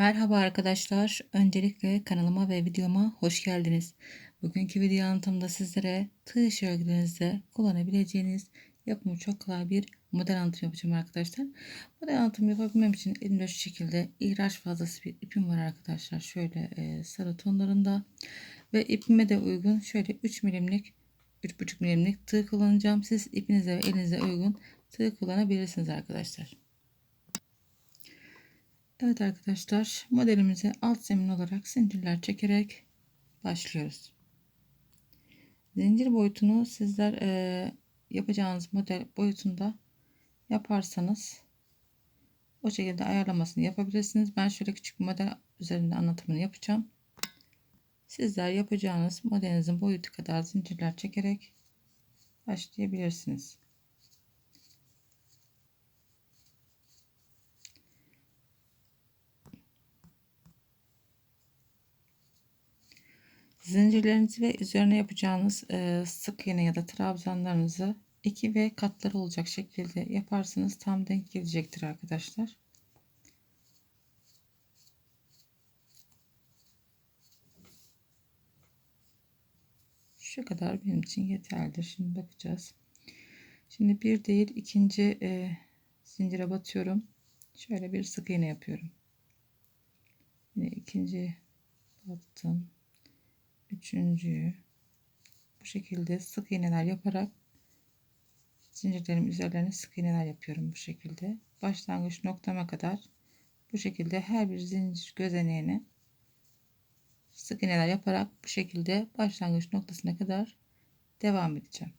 Merhaba arkadaşlar. Öncelikle kanalıma ve videoma hoş geldiniz. Bugünkü video anlatımda sizlere tığ işi örgülerinizde kullanabileceğiniz yapımı çok kolay bir model anlatım yapacağım arkadaşlar. Model anlatım yapabilmem için elimde şu şekilde ihraç fazlası bir ipim var arkadaşlar. Şöyle e, sarı tonlarında ve ipime de uygun şöyle 3 milimlik 3,5 milimlik tığ kullanacağım. Siz ipinize ve elinize uygun tığ kullanabilirsiniz arkadaşlar. Evet arkadaşlar modelimize alt zemin olarak zincirler çekerek başlıyoruz. Zincir boyutunu sizler e, yapacağınız model boyutunda yaparsanız o şekilde ayarlamasını yapabilirsiniz. Ben şöyle küçük bir model üzerinde anlatımını yapacağım. Sizler yapacağınız modelinizin boyutu kadar zincirler çekerek başlayabilirsiniz. Zincirlerinizi ve üzerine yapacağınız e, sık iğne ya da trabzanlarınızı iki ve katları olacak şekilde yaparsanız tam denk gelecektir arkadaşlar. Şu kadar benim için yeterlidir. Şimdi bakacağız. Şimdi bir değil ikinci e, zincire batıyorum. Şöyle bir sık iğne yapıyorum. Yine ikinci battım üçüncüyü bu şekilde sık iğneler yaparak zincirlerim üzerlerine sık iğneler yapıyorum bu şekilde başlangıç noktama kadar bu şekilde her bir zincir gözeneğine sık iğneler yaparak bu şekilde başlangıç noktasına kadar devam edeceğim.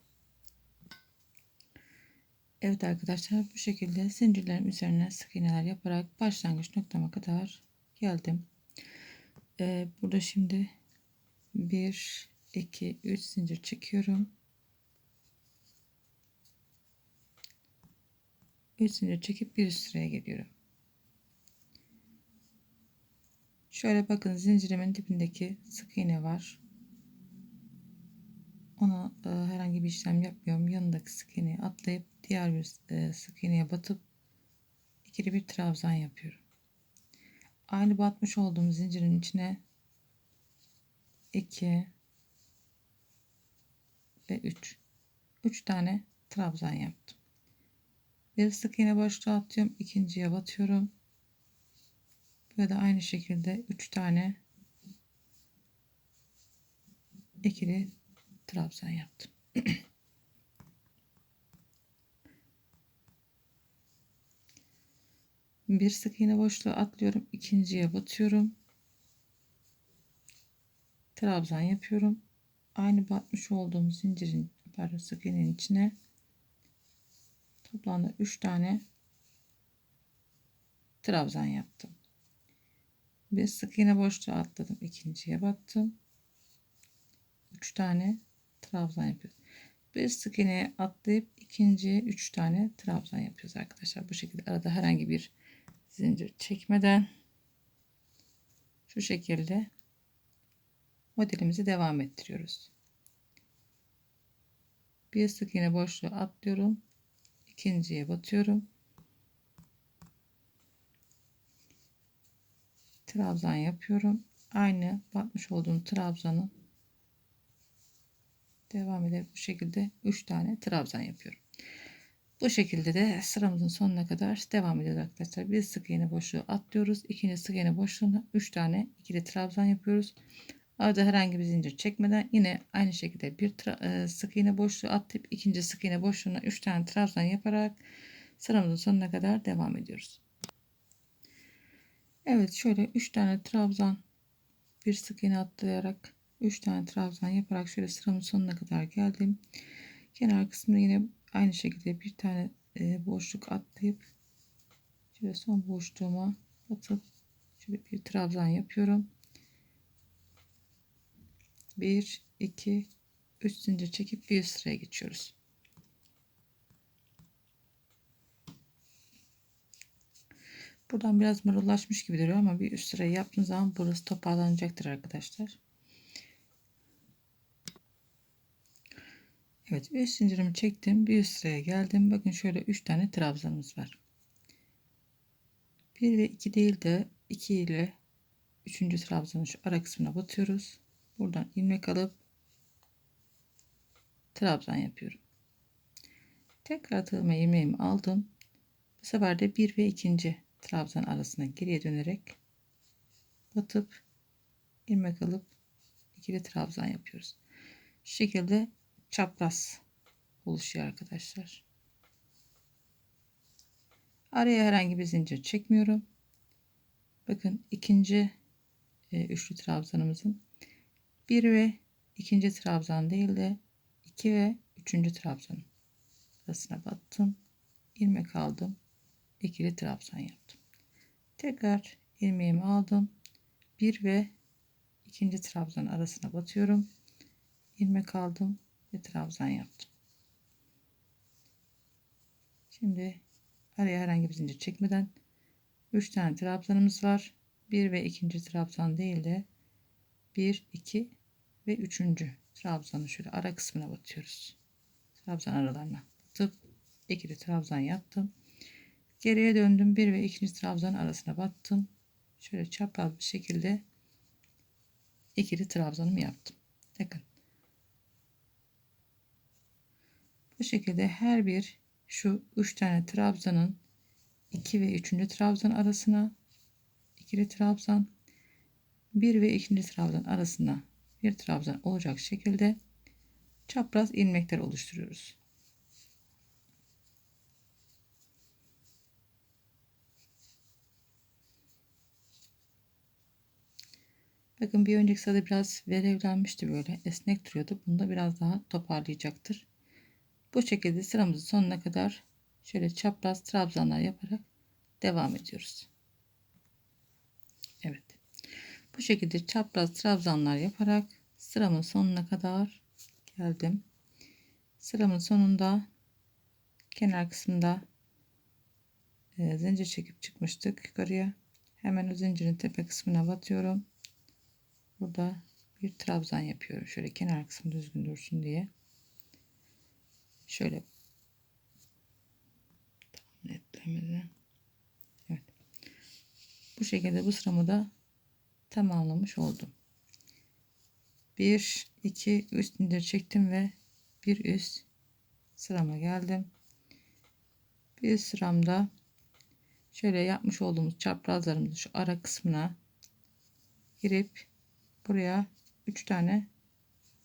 Evet arkadaşlar bu şekilde zincirlerim üzerine sık iğneler yaparak başlangıç noktama kadar geldim. Ee, burada şimdi 1 2 3 zincir çekiyorum. 3 zincir çekip bir üst sıraya geliyorum. Şöyle bakın zincirimin dibindeki sık iğne var. Ona e, herhangi bir işlem yapmıyorum. Yanındaki sık iğneyi atlayıp diğer bir e, sık iğneye batıp ikili bir trabzan yapıyorum. Aynı batmış olduğum zincirin içine 2 ve 3 3 tane trabzan yaptım. Bir sık iğne boşluğa atıyorum ikinciye batıyorum. Böyle aynı şekilde 3 tane ikili trabzan yaptım. Bir sık iğne boşluğa atlıyorum ikinciye batıyorum trabzan yapıyorum. Aynı batmış olduğum zincirin pardon sık iğnenin içine toplamda 3 tane trabzan yaptım. Bir sık iğne boşluğa atladım. ikinciye battım. 3 tane trabzan yapıyoruz. Bir sık iğneye atlayıp ikinciye 3 tane trabzan yapıyoruz arkadaşlar. Bu şekilde arada herhangi bir zincir çekmeden şu şekilde modelimizi devam ettiriyoruz. Bir sık iğne boşluğu atlıyorum. ikinciye batıyorum. Trabzan yapıyorum. Aynı batmış olduğum trabzanı devam ederek bu şekilde 3 tane trabzan yapıyorum. Bu şekilde de sıramızın sonuna kadar devam ediyoruz arkadaşlar. Bir sık iğne boşluğu atlıyoruz. İkinci sık iğne boşluğuna 3 tane ikili trabzan yapıyoruz. Arada herhangi bir zincir çekmeden yine aynı şekilde bir e, sık iğne boşluğu atlayıp ikinci sık iğne boşluğuna 3 tane trabzan yaparak sıramızın sonuna kadar devam ediyoruz. Evet şöyle 3 tane trabzan bir sık iğne atlayarak 3 tane trabzan yaparak şöyle sıramın sonuna kadar geldim. Kenar kısmında yine aynı şekilde bir tane e, boşluk atlayıp şöyle son boşluğuma batıp şöyle bir trabzan yapıyorum. 1 2 3 zincir çekip bir üst sıraya geçiyoruz. Buradan biraz mırıllaşmış gibi duruyor ama bir üst sırayı yaptığınız zaman burası toparlanacaktır arkadaşlar. Evet üst zincirimi çektim. Bir üst sıraya geldim. Bakın şöyle 3 tane trabzanımız var. 1 ve 2 değil de 2 ile 3. trabzanın şu ara kısmına batıyoruz. Buradan ilmek alıp trabzan yapıyorum. Tekrar tığıma ilmeğimi aldım. Bu sefer de 1 ve 2. trabzan arasına geriye dönerek batıp ilmek alıp ikili trabzan yapıyoruz. Şu şekilde çapraz oluşuyor arkadaşlar. Araya herhangi bir zincir çekmiyorum. Bakın ikinci e, üçlü trabzanımızın bir ve ikinci trabzan değil de iki ve üçüncü trabzanın arasına battım. ilmek aldım. ikili trabzan yaptım. Tekrar ilmeğimi aldım. Bir ve ikinci trabzan arasına batıyorum. ilmek aldım ve trabzan yaptım. Şimdi araya herhangi bir zincir çekmeden 3 tane trabzanımız var. 1 ve 2. trabzan değil de 1, 2 ve 3. trabzanı şöyle ara kısmına batıyoruz. Trabzan aralarına batıp ikili trabzan yaptım. Geriye döndüm. 1 ve 2. trabzan arasına battım. Şöyle çapraz bir şekilde ikili trabzanımı yaptım. Bakın. Bu şekilde her bir şu 3 tane trabzanın 2 ve 3. trabzan arasına ikili trabzan 1 ve 2. trabzan arasına bir trabzan olacak şekilde çapraz ilmekler oluşturuyoruz. Bakın bir önceki sırada biraz verevlenmişti böyle esnek duruyordu. Bunda biraz daha toparlayacaktır. Bu şekilde sıramızın sonuna kadar şöyle çapraz trabzanlar yaparak devam ediyoruz. Evet. Bu şekilde çapraz trabzanlar yaparak sıramın sonuna kadar geldim. Sıramın sonunda kenar kısmında e, zincir çekip çıkmıştık yukarıya. Hemen o zincirin tepe kısmına batıyorum. Burada bir trabzan yapıyorum. Şöyle kenar kısmı düzgün dursun diye. Şöyle netlemedi. Evet. Bu şekilde bu sıramı da tamamlamış oldum. 1 2 3 zincir çektim ve bir üst sırama geldim. Bir sıramda şöyle yapmış olduğumuz çaprazlarımızın şu ara kısmına girip buraya 3 tane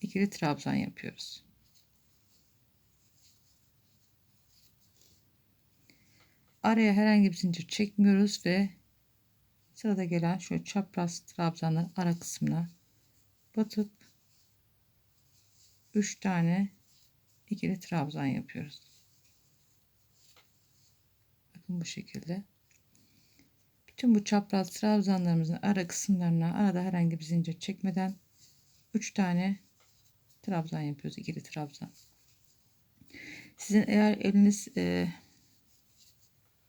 ikili trabzan yapıyoruz. Araya herhangi bir zincir çekmiyoruz ve sırada gelen şu çapraz trabzanın ara kısmına batıp 3 tane ikili trabzan yapıyoruz. Bakın bu şekilde. Bütün bu çapraz trabzanlarımızın ara kısımlarına arada herhangi bir zincir çekmeden 3 tane trabzan yapıyoruz. ikili trabzan. Sizin eğer eliniz e,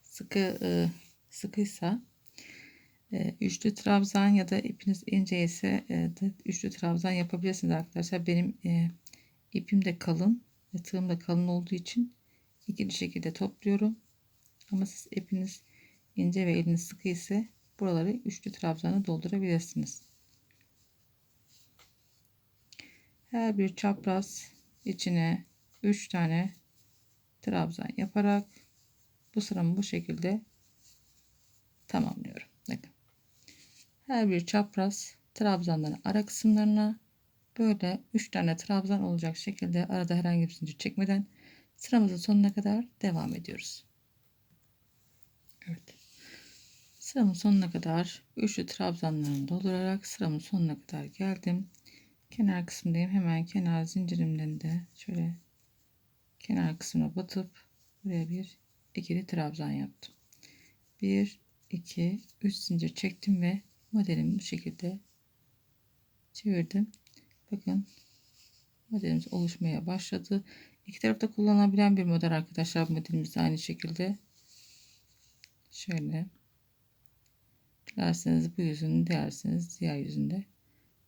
sıkı e, sıkıysa üçlü trabzan ya da ipiniz ince ise e, üçlü trabzan yapabilirsiniz arkadaşlar. Benim e, ipim de kalın ve tığım da kalın olduğu için ikili şekilde topluyorum. Ama siz ipiniz ince ve eliniz sıkı ise buraları üçlü trabzanı doldurabilirsiniz. Her bir çapraz içine 3 tane trabzan yaparak bu sıramı bu şekilde tamamlıyorum. Her bir çapraz trabzanların ara kısımlarına böyle 3 tane trabzan olacak şekilde arada herhangi bir zincir çekmeden sıramızın sonuna kadar devam ediyoruz. Evet. Sıramın sonuna kadar üçlü trabzanlarını doldurarak sıramın sonuna kadar geldim. Kenar kısmındayım. Hemen kenar zincirimden de şöyle kenar kısmına batıp buraya bir ikili trabzan yaptım. 1 2 3 zincir çektim ve modelimi bu şekilde çevirdim. Bakın modelimiz oluşmaya başladı. İki tarafta kullanabilen bir model arkadaşlar. Modelimiz de aynı şekilde şöyle dilerseniz bu yüzünü dilerseniz diğer yüzünde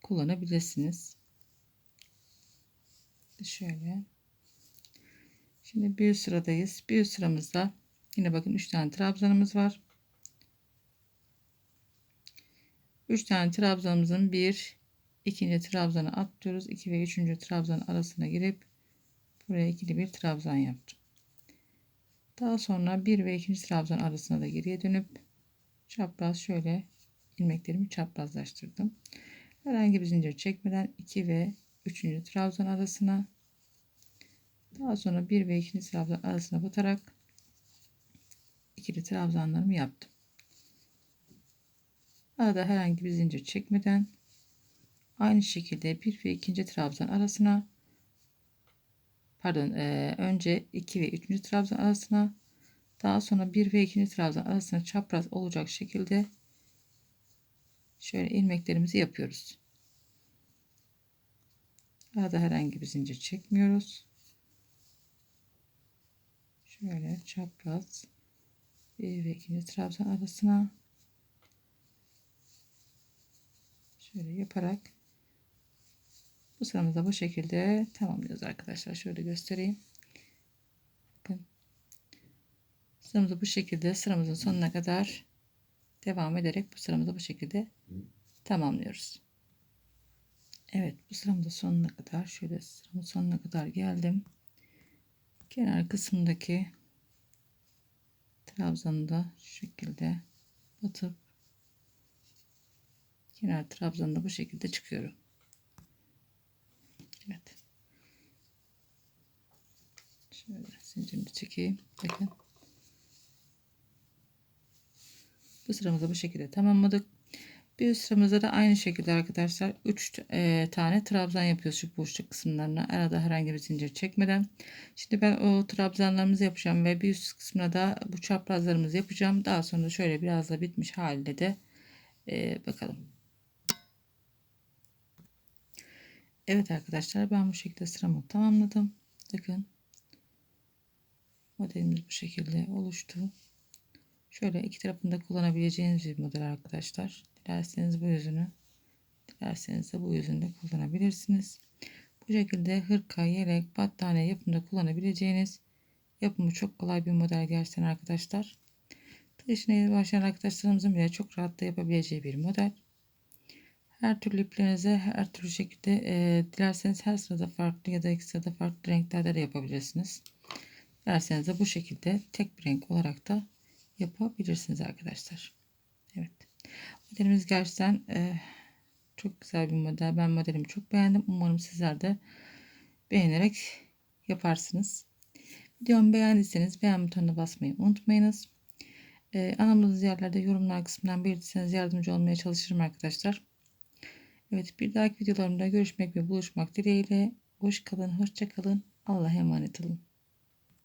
kullanabilirsiniz. Şöyle Şimdi bir sıradayız. Bir sıramızda yine bakın 3 tane trabzanımız var. 3 tane trabzanımızın bir ikinci trabzanı atlıyoruz. 2 ve 3. trabzan arasına girip buraya ikili bir trabzan yaptım. Daha sonra 1 ve 2. trabzan arasına da geriye dönüp çapraz şöyle ilmeklerimi çaprazlaştırdım. Herhangi bir zincir çekmeden 2 ve 3. trabzan arasına daha sonra 1 ve 2. trabzan arasına batarak ikili trabzanlarımı yaptım. Arada herhangi bir zincir çekmeden aynı şekilde 1 ve 2. trabzan arasına pardon e, önce 2 ve 3. trabzan arasına daha sonra 1 ve 2. trabzan arasına çapraz olacak şekilde şöyle ilmeklerimizi yapıyoruz. Arada herhangi bir zincir çekmiyoruz. Şöyle çapraz 1 ve 2. trabzan arasına şöyle yaparak bu sıramızda bu şekilde tamamlıyoruz arkadaşlar. Şöyle göstereyim. Bakın. Sıramızı bu şekilde sıramızın sonuna kadar devam ederek bu sıramızı bu şekilde tamamlıyoruz. Evet bu sıramın sonuna kadar şöyle sıramın sonuna kadar geldim. Kenar kısmındaki trabzanı da şu şekilde batıp kenar trabzanı bu şekilde çıkıyorum. Evet. Şöyle zincirimi çekeyim. Bakın. Bu sıramızı bu şekilde tamamladık. Bir üst sıramızda da aynı şekilde arkadaşlar 3 e, tane trabzan yapıyoruz şu boşluk kısımlarına. Arada herhangi bir zincir çekmeden. Şimdi ben o trabzanlarımızı yapacağım ve bir üst kısmına da bu çaprazlarımızı yapacağım. Daha sonra şöyle biraz da bitmiş haliyle de e, bakalım. Evet arkadaşlar ben bu şekilde sıramı tamamladım. Bakın modelimiz bu şekilde oluştu. Şöyle iki tarafında kullanabileceğiniz bir model arkadaşlar. Dilerseniz bu yüzünü, dilerseniz de bu yüzünü de kullanabilirsiniz. Bu şekilde hırka, yelek, battaniye yapımında kullanabileceğiniz yapımı çok kolay bir model gerçekten arkadaşlar. Dışına başlayan arkadaşlarımızın bile çok rahatla yapabileceği bir model. Her türlü iplerinize her türlü şekilde e, dilerseniz her sırada farklı ya da iki sırada farklı renklerde de yapabilirsiniz. Dilerseniz de bu şekilde tek bir renk olarak da yapabilirsiniz arkadaşlar. Evet. Modelimiz gerçekten e, çok güzel bir model. Ben modelimi çok beğendim. Umarım sizler de beğenerek yaparsınız. Videomu beğendiyseniz beğen butonuna basmayı unutmayınız. Ee, anlamadığınız yerlerde yorumlar kısmından belirtirseniz yardımcı olmaya çalışırım arkadaşlar. Evet bir dahaki videolarımda görüşmek ve buluşmak dileğiyle. Hoş kalın, hoşça kalın. Allah'a emanet olun.